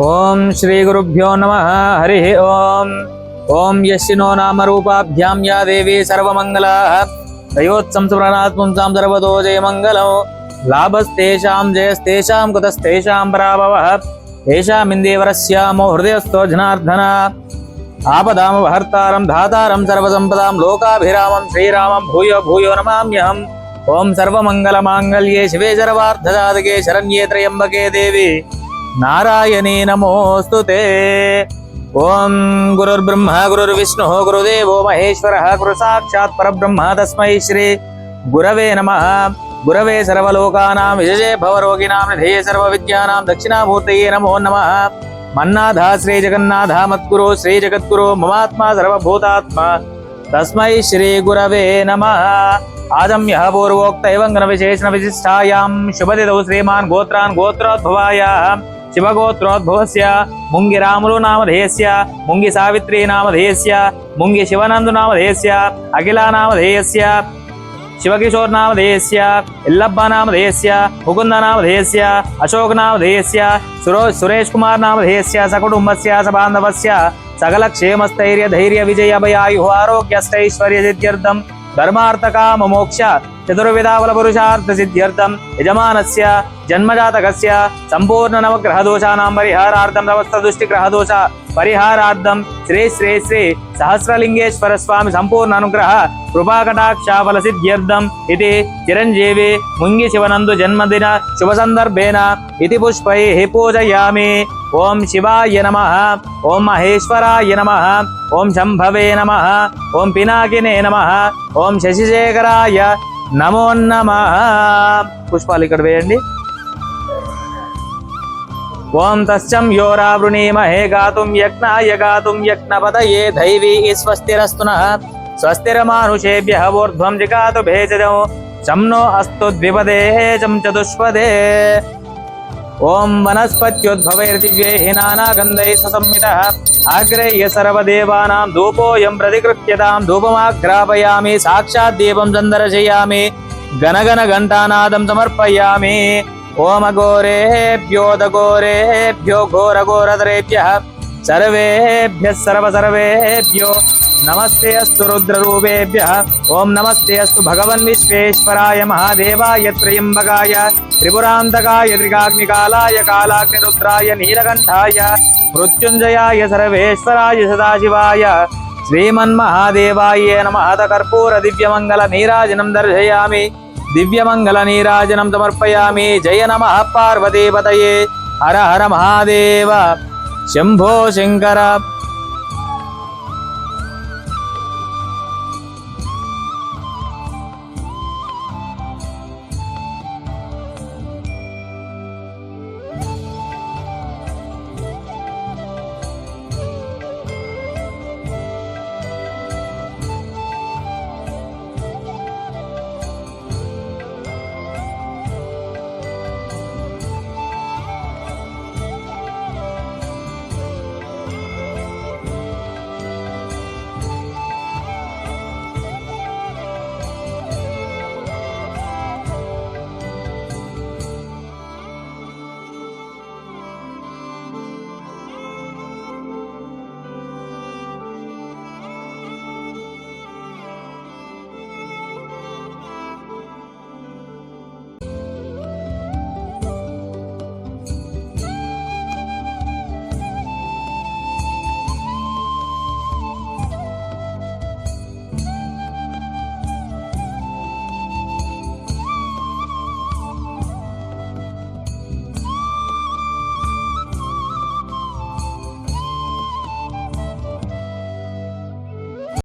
ओम श्री गुरुभ्यो नम, हरि ओम। ओम यशिनो नाम रूपाभ्याम या देवी सर्वमङ्गलाः। तयोत्संसुप्रणात्पुंसां सर्वतो जय मंगलो लाभस्तेषां, जयस्तेषां, कुतस्तेषां पराभवः। येषामिन्देवरस्यामो हृदयस्थो आपदाम आपदामभर्तारं धातारं, सर्वसम्पदां, लोकाभिरामं, श्रीरामं, भूयो भूयो नमाम्यहम्। ॐ सर्वमङ्गलमाङ्गल्ये शिवे सर्वार्थसाधके शरण्ये त्र्यम्बके देवी। नारायणी नमोस्तु ते। ओं गुरुर्ब्रह्म, गुरुर्विष्णु, गुरुदेव, महेश्वर गुरु साक्षात् परब्रह्म तस्मै श्री गुरवे नमः। गुरवे सर्वलोकानां, विजये भवरोगिणां निधये सर्वविद्यानां, दक्षिणामूर्तये नमो नमः। जगन्नाथ श्रीजगन्नाथा श्री श्रीजगद्गुरो ममात्मा, सर्वभूतात्मा, तस्मै श्रीगुरवे नमः। आदम यह पूर्वोक्त, एवं गण विशेषण विशिष्टायां शुभदिदौ श्रीमान गोत्रान गोत्रोद्भवायाः। శివగోత్రోద్భవస్య ముంగి రాములు నామధేయస్య ముంగి సావిత్రి నామధేయస్య ముంగి శివనందు నామధేయస్య అఖిలా నామధేయస్య శివకిషోర్ నామధేయస్య ఇల్లబ్బ నామధేయస్య ముకుంద నామధేయస్య అశోక్ నామధేయస్య సురో సురేష్ కుమార్ నామధేయస్య సకుటుంబస్య సబాంధవస్య సకల క్షేమస్థైర్య ధైర్య విజయ భయాయు ఆరోగ్యస్థైశ్వర్య సిద్ధ్యర్థం ధర్మార్థకామ మోక్ష చతుర్విధావల పురుషార్థ సిద్ధ్యర్థం యజమానస్య జన్మజాతకస్య సంపూర్ణ నవగ్రహ దోషానాం పరిహారార్థం నవస్థ దృష్టి గ్రహ దోష పరిహారార్థం శ్రీ శ్రీ శ్రీ సహస్రలింగేశ్వర స్వామి సంపూర్ణ అనుగ్రహ కృపాకటాక్షాఫల సిద్ధ్యర్థం ఇది చిరంజీవి ముంగి శివనందు జన్మదిన శుభ సందర్భేన ఇది పుష్పై పూజయామి ఓం శివాయ నమ ఓం మహేశ్వరాయ నమ ఓం శంభవే నమ ఓం పినాకినే నమ ఓం శశిశేఖరాయ నమో నమ. పుష్పాలు ఇక్కడ వేయండి. ఓం తస్యం యోరావృణీమహే గాతుం యజ్ఞాయ గాతుం యజ్ఞపతయే దైవీ స్వస్తిరస్తున. స్వస్తిరమానుషేభ్య ఊర్ధ్వం జిగాతు భేజజం శం నో అస్తు ద్విపదే చం చతుష్పదే ॐ वनस्पत्युद्भवैर्दिव्यैः नानागन्धैः ससंमितः आग्रह्य सर्वदेवानां धूपोऽयं प्रतिकृत्यतां धूपमाघ्रापयामि साक्षात् दीपं सन्दर्शयामि ओम समर्पयामि। ॐ घोर घोरद्रेभ्य सर्वेभ्य सर्वसर्वेभ्यो। नमस्ते अस्तु रुद्ररूपेभ्यः। ओम नमस्ते अस्तु भगवन् महादेवाय त्रयंबगाय త్రిపురాంతకాయ త్రికాగ్నికాలాయ కాలాగ్నిరుద్రాయ నీలకంఠాయ మృత్యుంజయాయ సర్వేశ్వరాయ సదాశివాయ శ్రీమన్మహాదేవాయ నమ కర్పూర దివ్యమంగళ నీరాజనం దర్శయామి దివ్యమంగళ నీరాజనం సమర్పయామి జయ నమ పార్వతీపతయే హర హర మహాదేవ శంభో శంకర